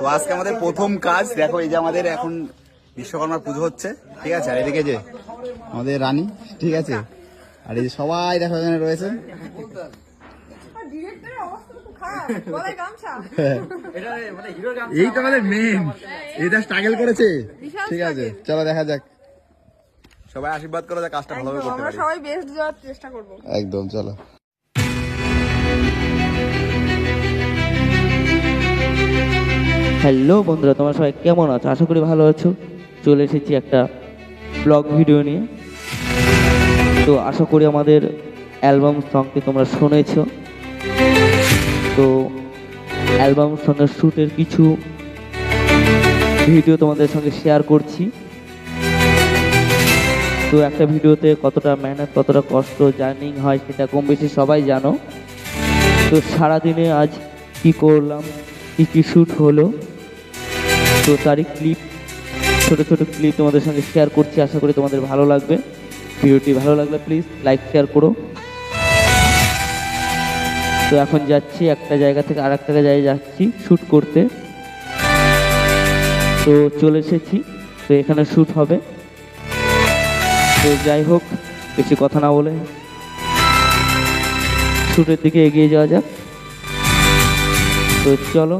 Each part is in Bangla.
তো আজকে আমাদের প্রথম কাজ। দেখো এই যে আমাদের এখন বিশ্বকর্মার পুজো হচ্ছে। ঠিক আছে? আর এদিকে যে আমাদের রানী ঠিক আছে? আর এই যে সবাই দেখো এখানে রয়েছে। ডিরেক্টরের অবস্থা তো খুব খারাপ গলায় গামছা এই তো আমাদের মেন এটা স্ট্রাগল করেছে। ঠিক আছে? চলো দেখা যাক। সবাই আশীর্বাদ করো যে কাজটা ভালোভাবে করতে পারি। সবাই বেস্ট দেওয়ার চেষ্টা করব। একদম চলো। হ্যালো বন্ধুরা, তোমরা সবাই কেমন আছো? আশা করি ভালো আছো। চলে এসেছি একটা ব্লগ ভিডিও নিয়ে। তো আশা করি আমাদের অ্যালবাম সংটি তোমরা শুনেছো। তো অ্যালবাম সঙ্গে শ্যুটের কিছু ভিডিও তোমাদের সঙ্গে শেয়ার করছি। তো একটা ভিডিওতে কতটা মেহনত, কতটা কষ্ট, জার্নিং হয় সেটা কম বেশি সবাই জানো। তো সারাদিনে আজ কি করলাম, কী কী শ্যুট হলো তো তারই ক্লিপ ছোট ছোট ক্লিপ তোমাদের সঙ্গে শেয়ার করছি, আশা করি তোমাদের ভালো লাগবে। ভিডিওটি ভালো লাগলে প্লিজ লাইক শেয়ার করো। তো এখন যাচ্ছি একটা জায়গা থেকে আর একটা জায়গায় যাচ্ছি শ্যুট করতে। তো চলে এসেছি, তো এখানে শ্যুট হবে। তো যাই হোক, বেশি কথা না বলে শ্যুটের দিকে এগিয়ে যাওয়া যাক। তো চলো।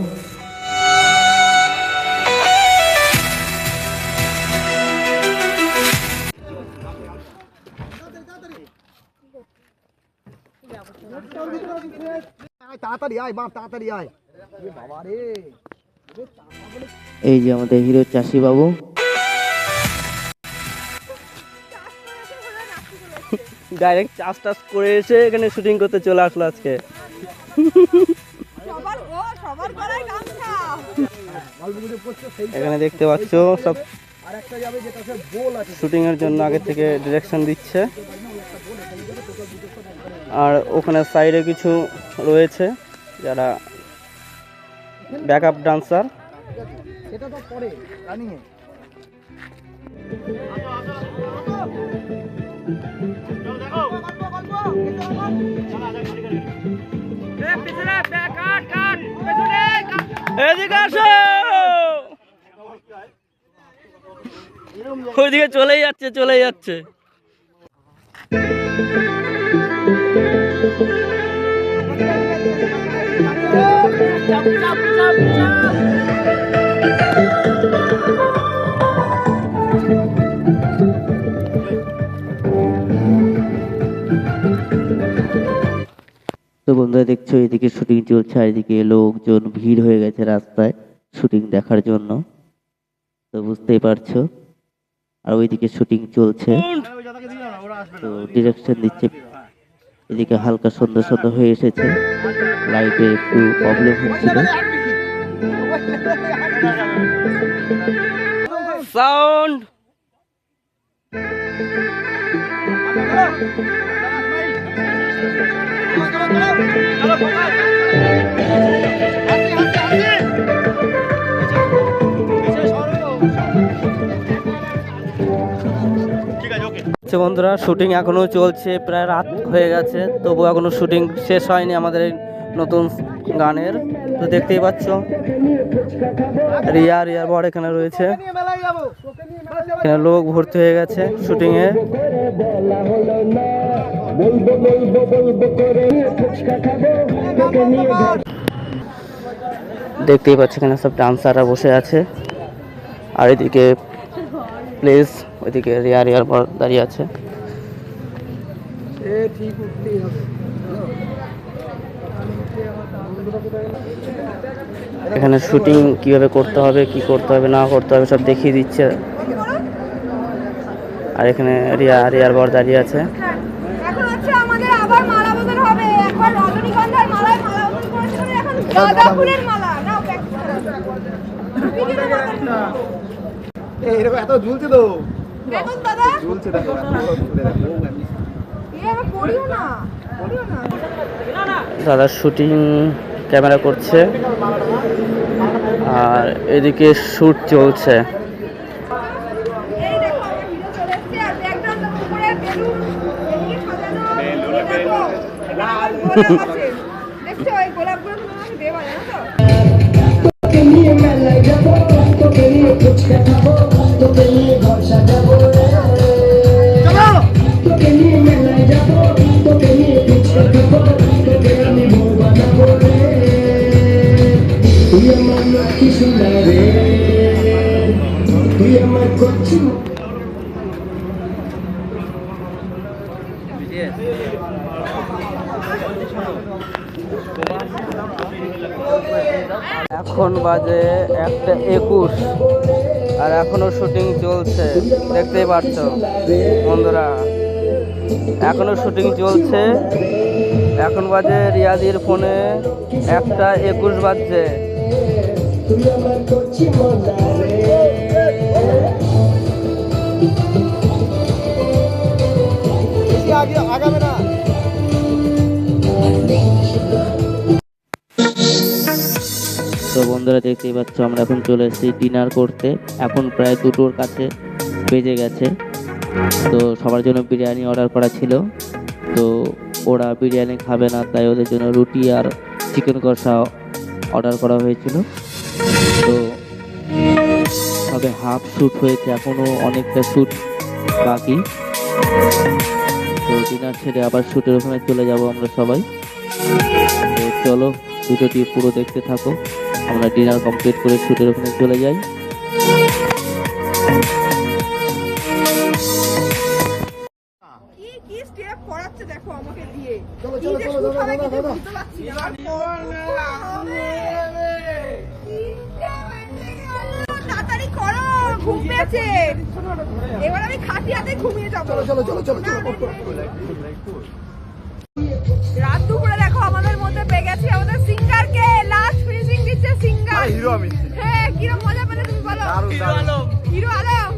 তাড়াতাড়ি আয় বাপ তাড়াতাড়ি আয় বাবা রে এই যে আমাদের হিরো চাষি বাবু। ডাইরেক্ট চাষ টাস করে এসে এখানে শুটিং করতে চলে আসলো আজকে। সবার ও সবার গলায় গামছা। এখানে দেখতে পাচ্ছ সব আর একটা যাবে যেটা সে বোল আছে শুটিং এর জন্য আগে থেকে ডিরেকশন দিচ্ছে। আর ওখানে সাইডে কিছু রয়েছে যারা ব্যাকআপ ডান্সার। সেটা তো পরে ওইদিকে চলেই যাচ্ছে চলেই যাচ্ছে। তো বন্ধুরা দেখছ, এদিকে শুটিং চলছে, আর এদিকে লোকজন ভিড় হয়ে গেছে রাস্তায় শুটিং দেখার জন্য। তো বুঝতেই পারছ। আর ওইদিকে শুটিং চলছে। তো ডিরেকশন দিচ্ছে। এদিকে হালকা সন্ধ্যা সন্ধ্যা হয়ে এসেছে। লাইটের একটু প্রবলেম হচ্ছিল। সাউন্ড বন্ধুরা শুটিং এখনও চলছে, প্রায় রাত হয়ে গেছে তবু এখনও শুটিং শেষ হয়নি আমাদের নতুন গানের। তো দেখতেই পাচ্ছ, রিয়া, রিয়ার বর এখানে রয়েছে। এখানে লোক ভর্তি হয়ে গেছে শুটিং এ দেখতেই পাচ্ছি এখানে সব ডান্সাররা বসে আছে। আর এদিকে প্লেস, ওইদিকে রিয়া, রিয়ার পর দাঁড়িয়ে আছে। ঠিক এখানে শুটিং কীভাবে করতে হবে কি করতে হবে না করতে হবে সব দেখিয়ে দিচ্ছে। আর এখানে রিয়া রিয়ার বর দাঁড়িয়ে আছে। এখন হচ্ছে আমাদের আবার মালা বদল হবে। একবার রজনীগন্ধার মালায় মালা বদল করেছিল এখন গাঁদা ফুলের মালা। নাও practice করো। বিকেলে মালা এ এরকম এত ঝুলছে তো। দেখো না। দাদা শুটিং ক্যামেরা করছে। আর এদিকে শুট চলছে। নিয়ে নিয়ে খাব নিয়ে ঘর সাজাবো এখন বাজে একটা একুশ আর এখনও শুটিং চলছে, দেখতেই পাচ্ছ বন্ধুরা। এখনও শুটিং চলছে, এখন বাজে রিয়াদির ফোনে একটা একুশ বাজছে। বেশি আগে আগাবে না তো বন্ধুরা দেখতেই পাচ্ছ আমরা এখন চলে এসেছি ডিনার করতে। এখন প্রায় দুটোর কাছে বেজে গেছে। তো সবার জন্য বিরিয়ানি অর্ডার করা ছিল। তো ওরা বিরিয়ানি খাবে না তাই ওদের জন্য রুটি আর চিকেন কষা অর্ডার করা হয়েছিল। তো তবে হাফ শ্যুট হয়েছে এখনও অনেকটা শ্যুট বাকি। তো ডিনার ছেড়ে আবার শ্যুটের ওখানে চলে যাব আমরা সবাই। তো চলো ভিডিওটি পুরো দেখতে থাকো। আমরা ডিনার কমপ্লিট করে শ্যুটের ওখানে চলে যাই। দেখো আমাকে দিয়ে। করো ঘুম পেয়েছে। এবার আমি খাটি হাতে ঘুমিয়ে যাব। চলো চলো চলো চলো রাত দুপুরে দেখো আমাদের মধ্যে পেয়ে গেছি আমাদের সিঙ্গার কে লাস্ট ফিনিশিং দিচ্ছে সিঙ্গার। হিরো আমি হ্যাঁ কিরম মজা পেলে তুমি বলো। হিরো আলম। হিরো আলম।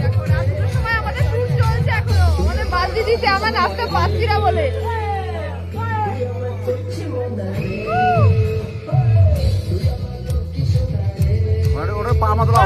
দেখো রাত দুটোর সময় আমাদের শুট চলছে এখনও। আমাদের বাজি দিতে আমরা নাচতে পারছি না বলে ওটা পা মাতলা